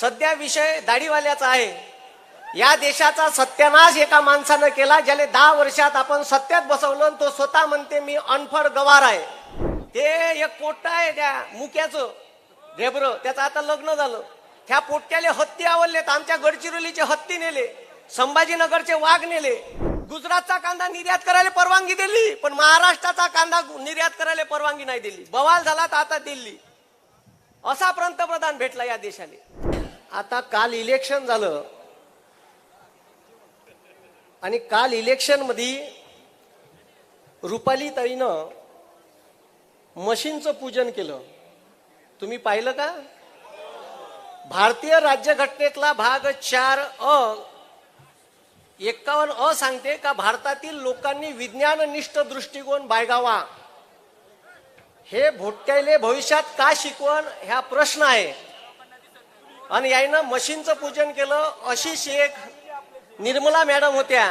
सध्या विषय दाढीवाल्याचा आहे. या देशाचा सत्यानाश एका माणसानं केला ज्याला दहा वर्षात आपण सत्यात बसवलं आणि तो स्वतः म्हणते मी अनफड गवार आहे. ते एक पोट्ट आहे त्या मुक्याचं घेबर त्याचं आता लग्न झालं. त्या पोट्ट्याले हत्ती आवडलेत. आमच्या गडचिरोलीचे हत्ती नेले. संभाजीनगरचे वाघ नेले. गुजरातचा कांदा निर्यात करायला परवानगी दिली पण महाराष्ट्राचा कांदा निर्यात करायला परवानगी नाही दिली. बवाल झाला तर आता दिल्ली. असा पंतप्रधान भेटला या देशाला. आता काल इलेक्शन झालं. आणि काल इलेक्शनमध्ये रुपाली ताईनं मशीनचं पूजन केलं. तुम्ही पाहिलं का? भारतीय राज्यघटनेतला भाग चार अ एक्कावन्न अ सांगते का भारतातील लोकांनी विज्ञाननिष्ठ दृष्टिकोन बाळगावा. हे भोटक्याले भविष्यात का शिकवण? ह्या प्रश्न आहे. आणि याईनं मशीनचं पूजन केलं. अशी शेख निर्मला मॅडम होत्या.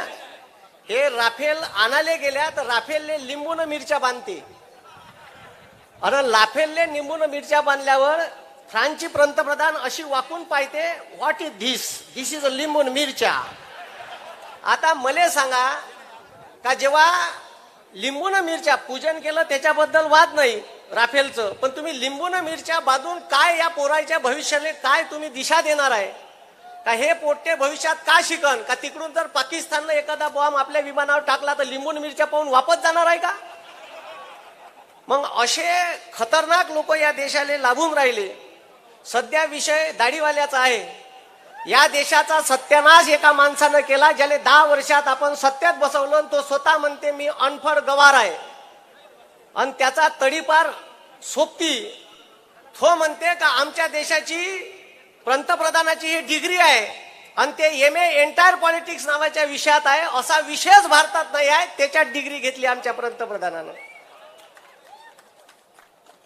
हे राफेल आणाले गेल्या तर राफेलने लिंबून मिरच्या बांधते. आणि लाफेलने लिंबून मिरच्या बांधल्यावर फ्रान्सची पंतप्रधान अशी वाकून पाहते what is this this is a लिंबून मिरच्या. आता मले सांगा का जेव्हा लिंबून मिरच्या पूजन केलं त्याच्याबद्दल वाद नाही. राफेलचं. पण तुम्ही लिंबून मिरच्या बाजून काय या पोराच्या भविष्याने काय तुम्ही दिशा देणार आहे? का हे पोट्टे भविष्यात का शिकन? का तिकडून जर पाकिस्ताननं एखादा बॉम्ब आपल्या विमानावर टाकला तर लिंबून मिरच्या पाहून वापस जाणार आहे का? मग असे खतरनाक लोक या देशाला लाभून राहिले. सध्या विषय दाढीवाल्याचा आहे. या देशाचा सत्यानाश एका माणसानं केला ज्याला दहा वर्षात आपण सत्यात बसवलं आणि तो स्वतः म्हणते मी अनफड गवार आहे. आणि त्याचा तडीपार सोपती. तो म्हणते का आमच्या देशाची पंतप्रधानाची ही डिग्री आहे आणि ते एम ए एंटायर पॉलिटिक्स नावाच्या विषयात आहे असा विषयच भारतात नाही आहे त्याच्यात डिग्री घेतली आमच्या पंतप्रधानानं.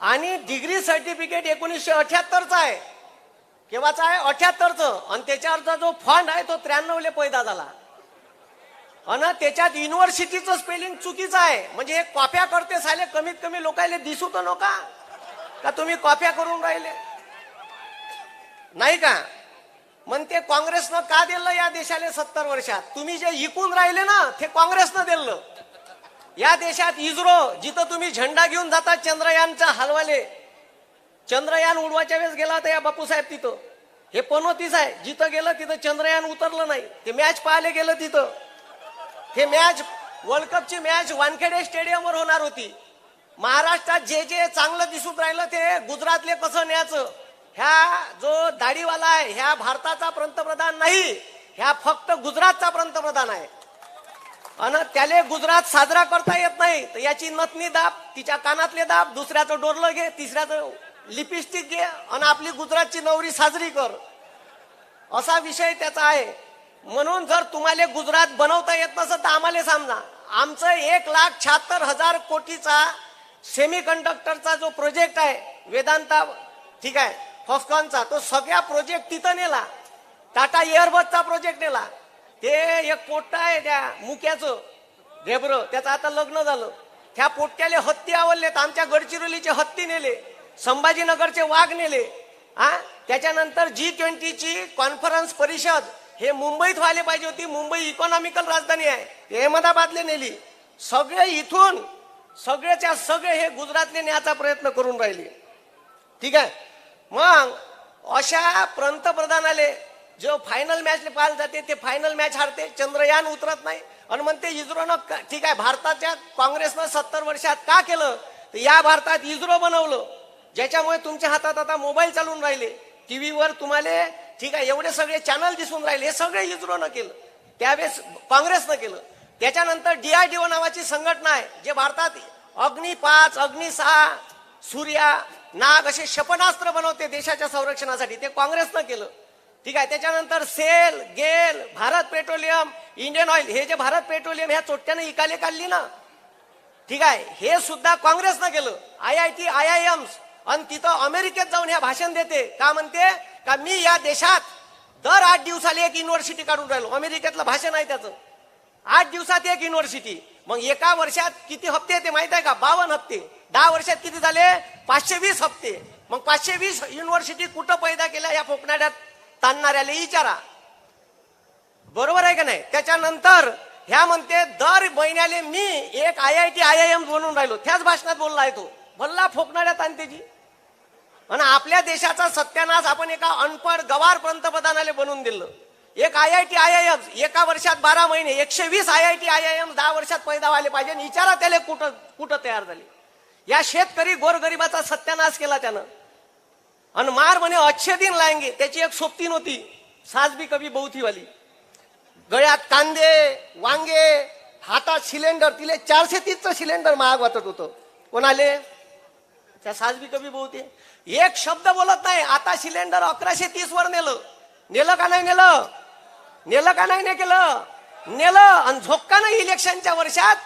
आणि डिग्री सर्टिफिकेट एकोणीसशे अठ्याहत्तरचा आहे. केव्हाचा आहे? अठ्याहत्तरचं. आणि त्याच्यावरचा जो फंड आहे तो त्र्याण्णवले पैदा झाला. आणि त्याच्यात युनिव्हर्सिटीचं स्पेलिंग चुकीचं आहे. म्हणजे हे कॉप्या करते साले कमीत कमी लोकायले दिसू तर नका. का तुम्ही कॉप्या करून राहिले? नाही का? म्हणते काँग्रेसनं का दिलं या देशाला सत्तर वर्षात? तुम्ही जे इकून राहिले ना ते काँग्रेसनं दिलं. या देशात इस्रो जिथं तुम्ही झेंडा घेऊन जाता चंद्रयानचा हलवाले. चंद्रयान उडवाच्या वेळेस गेला होता या बापूसाहेब तिथं. हे पनोतीच आहे. जिथं गेलं तिथं चंद्रयान उतरलं नाही. ते मॅच पाहायला गेलं तिथं. हे मॅच वर्ल्ड कपची मॅच वानखेडे स्टेडियमवर होणार होती. महाराष्ट्रात जे जे चांगलं दिसून राहिलं ते गुजरातले कसं न्यायचं ह्या जो दाढीवाला आहे ह्या भारताचा पंतप्रधान नाही ह्या फक्त गुजरातचा पंतप्रधान आहे. आणि त्याले गुजरात साजरा करता येत नाही तर याची नथनी दाब तिच्या कानातले दाब दुसऱ्याचं डोरलं घे तिसऱ्याचं लिपस्टिक घे आणि आपली गुजरातची नवरी साजरी कर. असा विषय त्याचा आहे. म्हणून जर तुम्हाला गुजरात बनवता येत नसत तर आम्हाला समजा. आमचं एक लाख शहात्तर हजार कोटीचा सेमी कंडक्टरचा जो प्रोजेक्ट आहे वेदांता ठीक आहे फॉस्कॉनचा तो सगळ्या प्रोजेक्ट तिथं नेला. टाटा एअरबसचा प्रोजेक्ट नेला. ते एक पोट्ट आहे त्या मुक्याचं घेबर त्याचं आता लग्न झालं. त्या पोट्ट्याले हत्ती आवडलेत आमच्या गडचिरोलीचे हत्ती नेले संभाजीनगरचे वाघ नेले. हा त्याच्यानंतर जी ट्वेंटीची कॉन्फरन्स परिषद हे मुंबईत व्हायला पाहिजे होती. मुंबई इकॉनॉमिकल राजधानी आहे. अहमदाबादले नेली. सगळे इथून सगळेच्या सगळे हे गुजरातले न्यायचा प्रयत्न करून राहिले. ठीक आहे? मग अशा पंतप्रधानाले जो फायनल मॅच पाहायला जाते ते फायनल मॅच हारते. चंद्रयान उतरत नाही. आणि म्हणते इस्रोनं ठीक आहे भारताच्या काँग्रेसनं सत्तर वर्षात का केलं? तर या भारतात इस्रो बनवलं. ज्याच्यामुळे तुमच्या हातात आता मोबाईल चालून राहिले. टीव्हीवर तुम्हाला ठीक आहे एवढे सगळे चॅनल दिसून राहिले हे सगळे इस्रोनं केलं. त्यावेळेस काँग्रेसनं केलं. त्याच्यानंतर डीआरडीओ नावाची संघटना आहे जे भारतात अग्नि पाच अग्नि सहा सूर्या नाग असे क्षेपणास्त्र बनवते देशाच्या संरक्षणासाठी ते काँग्रेसनं केलं. ठीक आहे त्याच्यानंतर सेल गेल भारत पेट्रोलियम इंडियन ऑइल हे जे भारत पेट्रोलियम ह्या चोट्याने इकाले काढली ना. ठीक आहे हे सुद्धा काँग्रेसनं केलं. I I T I I Ms आणि तिथं अमेरिकेत जाऊन ह्या भाषण देते. का म्हणते? का मी या देशात दर आठ दिवसाला एक युनिव्हर्सिटी काढून राहिलो. अमेरिकेतलं भाषण आहे त्याचं. आठ दिवसात एक युनिव्हर्सिटी मग एका वर्षात किती हप्ते ते माहीत आहे का? बावन्न हप्ते. दहा वर्षात किती झाले? पाचशे वीस हप्ते. मग पाचशे वीस युनिव्हर्सिटी कुठं पैदा केल्या? या कोकणाड्यात ताणणाऱ्याला विचारा बरोबर आहे का नाही? त्याच्यानंतर ह्या म्हणते दर महिन्याले मी एक I I T I I M बनवून राहिलो. त्याच भाषणात बोलला आहे तो. भल्ला आणते जी आणि आपल्या देशाचा सत्यानाश आपण एका अनपड गवार पंतप्रधानाला बनवून दिलं. एक I I T I I M एका वर्षात बारा महिने एकशे वीस I I T I I M दहा वर्षात पैदा व्हायला पाहिजे आणि विचारा त्याला कुठं कुठं तयार झाले. या शेतकरी गोरगरिबाचा सत्यानाश केला त्यानं. आणि मार म्हणे अच्छे दिन लायंगे त्याची एक सोबतीन होती साजबी कवी कभी वाली गळ्यात कांदे वांगे हातात सिलेंडर तिले चारशे तीसचं सिलेंडर महाग वाटत होतं. कोणाले? त्या सास बी कभी बहुते. एक शब्द बोलत नाही. आता सिलेंडर अकराशे तीस वर नेलं. नेलं का नाही नेलं? नेलं का नाही ने केलं? नेलं. आणि झोक्कानं इलेक्शनच्या वर्षात.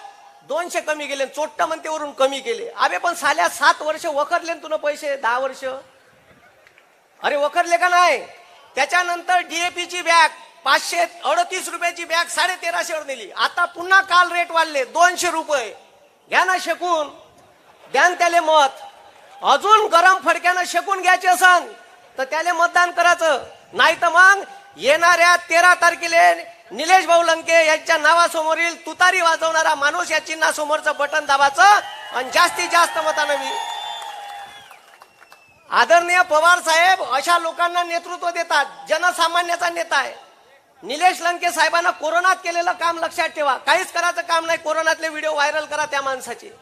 दोनशे कमी गेले. चोट्ट म्हणते वरून कमी केले. अबे पण साल्या सात वर्ष वखरले तुला पैसे? दहा वर्ष. अरे वखरले का नाही? त्याच्यानंतर डीएपीची बॅग पाचशे अडतीस रुपयाची बॅग साडे तेराशे वर नेली. आता पुन्हा काल रेट वाढले. दोनशे रुपये. घ्या ना शेकून. द्या त्याले मत. अजून गरम फडक्यानं शेकून घ्यायचे असन तर त्याले मतदान करायचं. नाही तर मग येणाऱ्या तेरा तारखेला निलेश भाऊ लंके यांच्या नावासमोरील तुतारी वाजवणारा माणूस या चिन्हासमोरचं बटन दाबाचं आणि जास्तीत जास्त मतानं मी. आदरणीय पवार साहेब अशा लोकांना नेतृत्व देतात जनसामान्याचा नेता आहे. निलेश लंके साहेबांना कोरोनात केलेलं काम लक्षात ठेवा. काहीच करायचं काम नाही कोरोनातले व्हिडिओ व्हायरल करा त्या माणसाचे.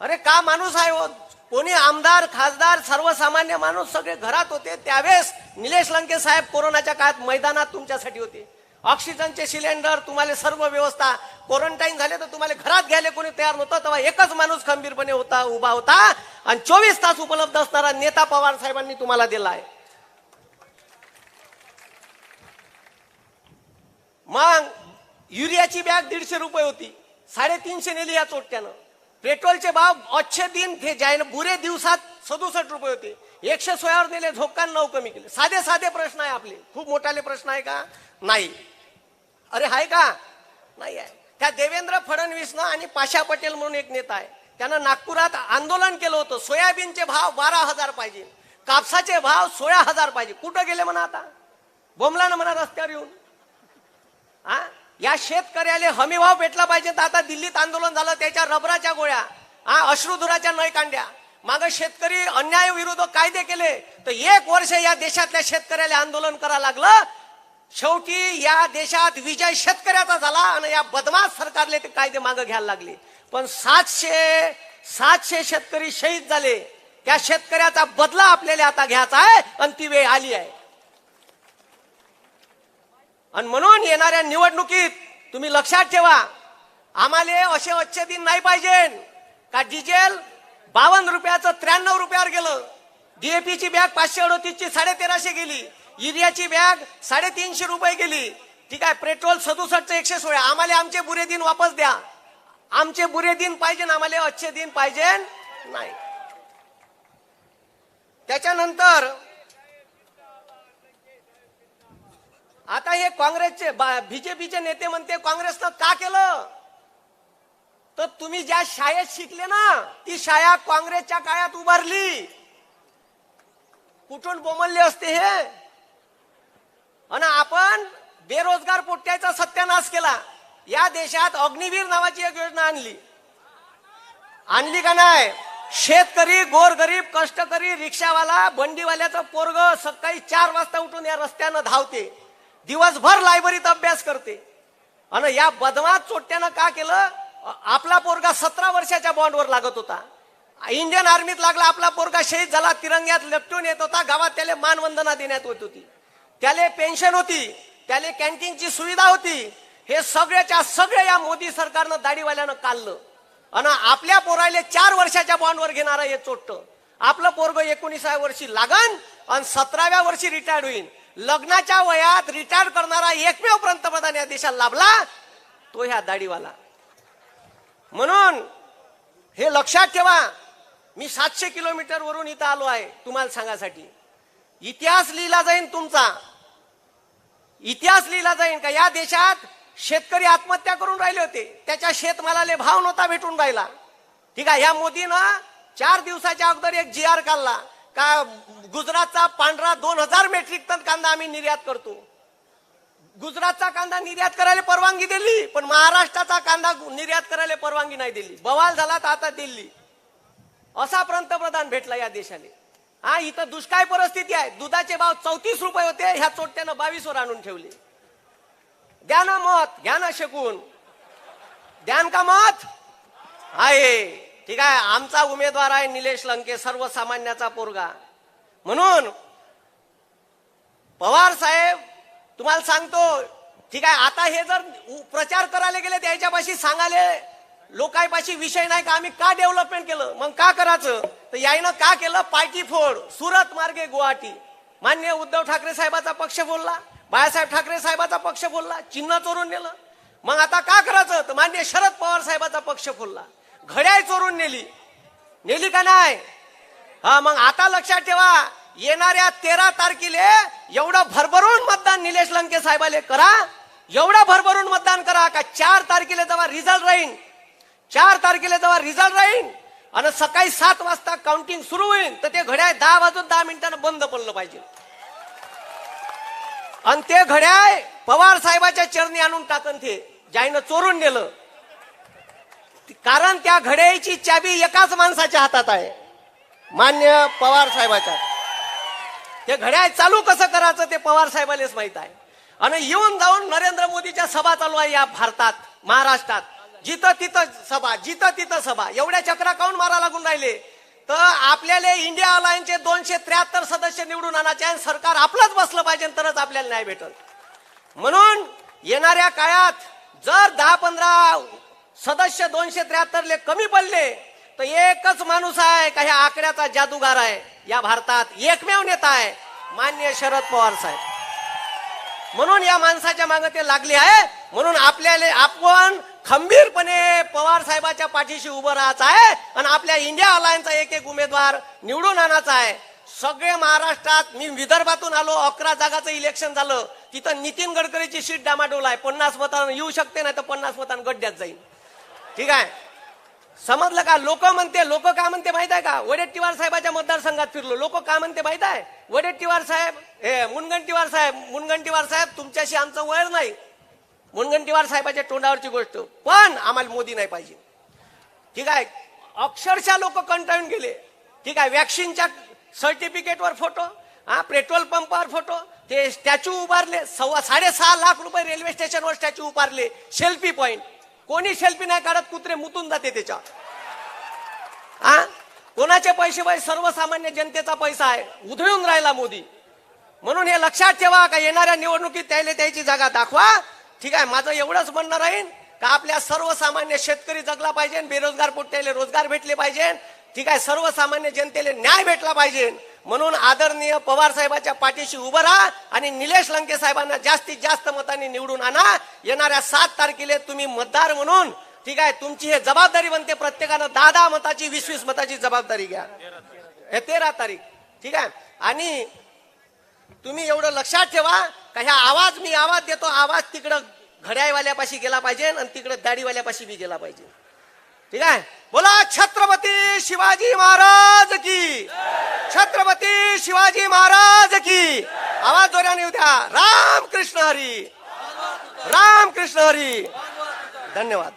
अरे का माणूस आहे हो? कोणी आमदार खासदार सर्वसामान्य माणूस सगळे घरात होते. त्यावेळेस निलेश लंके साहेब कोरोनाच्या काळात मैदानात तुमच्यासाठी होते. ऑक्सिजनचे सिलेंडर तुम्हाला सर्व व्यवस्था. क्वारंटाईन झाले तर तुम्हाला घरात घ्यायला कोणी तयार नव्हतं. तेव्हा एकच माणूस खंबीरपणे होता उभा होता. आणि चोवीस तास उपलब्ध असणारा नेता पवार साहेबांनी तुम्हाला दिला आहे. मग युरियाची बॅग दीडशे रुपये होती. साडेतीनशे नेली या चोट्यानं पेट्रोलचे भाव अच्छे दिन थे जायन बुरे दिवसात सदुसष्ट रुपये होते. एकशे सोळावर नेले झोकान नऊ कमी केले. साधे साधे प्रश्न आहे आपले. खूप मोठाले प्रश्न आहे का? नाही. अरे आहे का? नाही आहे. त्या देवेंद्र फडणवीसनं आणि पाशा पटेल म्हणून एक नेता आहे. त्यानं नागपुरात आंदोलन केलं होतं. सोयाबीनचे भाव बारा हजार पाहिजे. कापसाचे भाव सोळा हजार पाहिजे. कुठं गेले म्हणा आता? बोमला ना म्हणा रस्त्यावर येऊन. हा या शेतकऱ्याला हमीभाव भेटला पाहिजे तर आता दिल्लीत आंदोलन झालं त्याच्या रबराच्या गोळ्या हा अश्रुधुराच्या नळकांड्या. माग शेतकरी अन्याय विरुद्ध कायदे केले तर एक वर्ष या देशातल्या शेतकऱ्याला आंदोलन करावं लागलं. शेवटी या देशात विजय शेतकऱ्याचा झाला आणि या बदमाश सरकारले ते कायदे मागे घ्यायला लागले. पण सातशे सातशे शेतकरी शहीद झाले. त्या शेतकऱ्याचा बदला आपल्याला आता घ्यायचा आहे आणि ती वेळ आली आहे. आणि म्हणून येणाऱ्या निवडणुकीत तुम्ही लक्षात ठेवा आम्हाला असे अच्छे दिन नाही पाहिजे. का डिझेल बावन्न रुपयाचं त्र्याण्णव रुपयावर गेलं. डीएपीची बॅग पाचशे अडतीसची साडे तेराशे गेली. युरियाची बॅग साडेतीनशे रुपये गेली. ठीक आहे पेट्रोल सदुसष्टचं एकशे सोळा. आम्हाला आमचे बुरे दिन वापस द्या. आमचे बुरे दिन पाहिजे आम्हाला अच्छे दिन पाहिजे नाही. त्याच्यानंतर आता हे काँग्रेसचे बीजेपीचे नेते म्हणते काँग्रेसनं का केलं? तर तुम्ही ज्या शाळेत शिकले ना ती शाळा काँग्रेसच्या काळात उभारली. कुठून बोमलले असते हे? आणि आपण बेरोजगार पोट्याचा सत्यानाश केला. या देशात अग्निवीर नावाची एक योजना आणली. आणली का नाही? शेतकरी गोरगरीब कष्टकरी रिक्षावाला बंडीवाल्याचं पोरग सकाळी चार वाजता उठून या रस्त्यानं धावते. दिवसभर लायब्ररीत अभ्यास करते. आणि या बदमात चोट्यानं का केलं? आपला पोरगा सतरा वर्षाच्या बॉन्डवर लागत होता. इंडियन आर्मीत लागला आपला पोरगा शहीद झाला तिरंग्यात लपटून येत होता गावात त्याला मानवंदना देण्यात होत होती. त्याले पेन्शन होती त्याले कॅन्टीनची सुविधा होती. हे सगळ्याच्या सगळ्या या मोदी सरकारनं दाढीवाल्यानं काढलं. आणि आपल्या पोराले चार वर्षाच्या बॉन्डवर घेणारा हे चोट्ट. आपलं पोरग एकोणीसाव्या वर्षी लागन आणि सतराव्या वर्षी रिटायर्ड होईल लग्नाच्या वयात रिटायर करणारा एकमेव पंतप्रधान या देशाला लाभला तो ह्या दाढीवाला. म्हणून हे लक्षात ठेवा मी सातशे किलोमीटर वरून इथं आलो आहे तुम्हाला सांगासाठी इतिहास लिहिला जाईन तुमचा. इतिहास लिहिला जाईन का? या देशात शेतकरी आत्महत्या करून राहिले होते. त्याच्या शेतमालाले भाव नव्हता भेटून राहिला. ठीक आहे ह्या मोदीनं चार दिवसाच्या अगोदर एक जी आर काढला. का गुजरातचा पांढरा दोन हजार मेट्रिक टन कांदा आम्ही निर्यात करतो. गुजरातचा कांदा निर्यात करायला परवानगी दिली पण महाराष्ट्राचा कांदा निर्यात करायला परवानगी नाही दिली. बवाल झाला तर आता दिल्ली. असा पंतप्रधान भेटला या देशाने हा इथं दुष्काळ परिस्थिती आहे. दुधाचे भाव चौतीस रुपये होते ह्या चोट्यानं बावीसवर आणून ठेवले. द्या ना मत घ्या ना शकून. द्यान का मत? आहे. ठीक आहे आमचा उमेदवार आहे निलेश लंके सर्वसामान्याचा पोरगा. म्हणून पवार साहेब तुम्हाला सांगतो ठीक आहे आता हे जर प्रचार करायला गेले त्याच्यापाशी सांगाले लोकांपाशी विषय नाही का? आम्ही का डेव्हलपमेंट केलं? मग का करायचं? तर याईनं का केलं? पायटी फोड सुरत मार्गे गुवाहाटी. मान्य उद्धव ठाकरे साहेबाचा पक्ष बोलला बाळासाहेब ठाकरे साहेबाचा पक्ष बोलला चिन्ह चोरून नेलं. मग आता का करायचं? तर मान्य शरद पवार साहेबाचा पक्ष बोलला. घड्याळ चोरून नेली. नेली का नाही? हा मग आता लक्षात ठेवा येणाऱ्या तेरा तारखेले एवढं भरभरून मतदान निलेश लंके साहेबाले करा. एवढं भरभरून मतदान करा का चार तारखेला जेव्हा रिझल्ट राहीन चार तारखेला जेव्हा रिझल्ट राहीन आणि सकाळी सात वाजता काउंटिंग सुरू होईल तर ते घड्याळ दहा वाजून दहा मिनिटानं बंद पडलं पाहिजे. आणि ते घड्याळ पवार साहेबाच्या चरणी आणून टाकन ते ज्याईनं चोरून नेलं. कारण त्या घड्याळीची चाबी एकाच माणसाच्या हातात आहे. मान्य पवार साहेबाच्या. ते घड्याळ चालू कसं करायचं ते पवार साहेबालेच माहीत आहे. आणि येऊन जाऊन नरेंद्र मोदीच्या सभा चालू आहे या भारतात महाराष्ट्रात. जिथं तिथं सभा जिथं तिथं सभा. एवढ्या चक्रा काऊन मारा लागून राहिले? तर आपल्याला इंडिया अलायन्सचे दोनशे त्र्याहत्तर सदस्य निवडून आणायचे आणि सरकार आपलंच बसलं पाहिजे तरच आपल्याला न्याय भेटल. म्हणून येणाऱ्या काळात जर दहा पंधरा सदस्य दोनशे त्र्याहत्तरले कमी पडले तर एकच माणूस आहे का ह्या आकड्याचा जादूगार आहे? या भारतात एकमेव नेता आहे मान्य शरद पवार साहेब. म्हणून या माणसाच्या मागे ते लागले आहे म्हणून आपल्याला आपण खंबीरपणे पवार साहेबाच्या पाठीशी उभं राहायचं आहे आणि आपल्या इंडिया अलायन्सचा एक एक उमेदवार निवडून आणायचा आहे. सगळे महाराष्ट्रात मी विदर्भातून आलो अकरा जागाचं इलेक्शन झालं तिथं नितीन गडकरीची सीट डामाडोल आहे पन्नास मतांना येऊ शकते नाही तर पन्नास मतांना गड्ड्यात जाईल ठीक आहे? समजलं का? लोक म्हणते लोक का म्हणते माहीत आहे का? वडेट्टीवार साहेबाच्या मतदारसंघात फिरलो. लोक का म्हणते माहीत आहे? वडेट्टीवार साहेब हे मुनगंटीवार साहेब मुनगंटीवार साहेब तुमच्याशी आमचं वैर नाही. मुनगंटीवार साहेबाच्या तोंडावरची गोष्ट. पण आम्हाला मोदी नाही पाहिजे. ठीक आहे? अक्षरशः लोक कंटाळून गेले. ठीक आहे? वॅक्सिनच्या सर्टिफिकेटवर फोटो हा पेट्रोल पंपावर फोटो. ते स्टॅच्यू उभारले. सव्वा साडेसहा लाख रुपये रेल्वे स्टेशनवर स्टॅच्यू उभारले. सेल्फी पॉईंट कोणी सेल्फी नाही काढत कुत्रे मुतून जाते त्याच्या. हा कोणाचे पैसे पाहिजे सर्वसामान्य जनतेचा पैसा आहे. उधळून राहिला मोदी. म्हणून हे लक्षात ठेवा का येणाऱ्या निवडणुकीत त्याला त्याची जागा दाखवा. ठीक आहे माझं एवढंच म्हणणं राहील का आपल्या सर्वसामान्य शेतकरी जगला पाहिजे बेरोजगार पोट्याला रोजगार भेटले पाहिजे ठीक आहे सर्वसामान्य जनतेला न्याय भेटला पाहिजे. म्हणून आदरणीय पवार साहेबाच्या पाठीशी उभं राहा आणि निलेश लंके साहेबांना जास्तीत जास्त मतांनी निवडून आणा. येणाऱ्या सात तारखेला तुम्ही मतदार म्हणून ठीक आहे तुमची हे जबाबदारी बनते प्रत्येकानं. दहा दहा मताची वीस वीस मताची जबाबदारी घ्या. हे तेरा तारीख ठीक आहे. आणि तुम्ही एवढं लक्षात ठेवा का ह्या आवाज मी आवाज देतो आवाज तिकडं घड्याळवाल्यापाशी गेला पाहिजे आणि तिकडं दाढीवाल्यापाशी बी गेला पाहिजे. ठीक आहे? बोला छत्रपती शिवाजी महाराज की. छत्रपती शिवाजी महाराज की. आवाज जोराने येऊ द्या. राम कृष्ण हरी. राम कृष्ण हरी. धन्यवाद.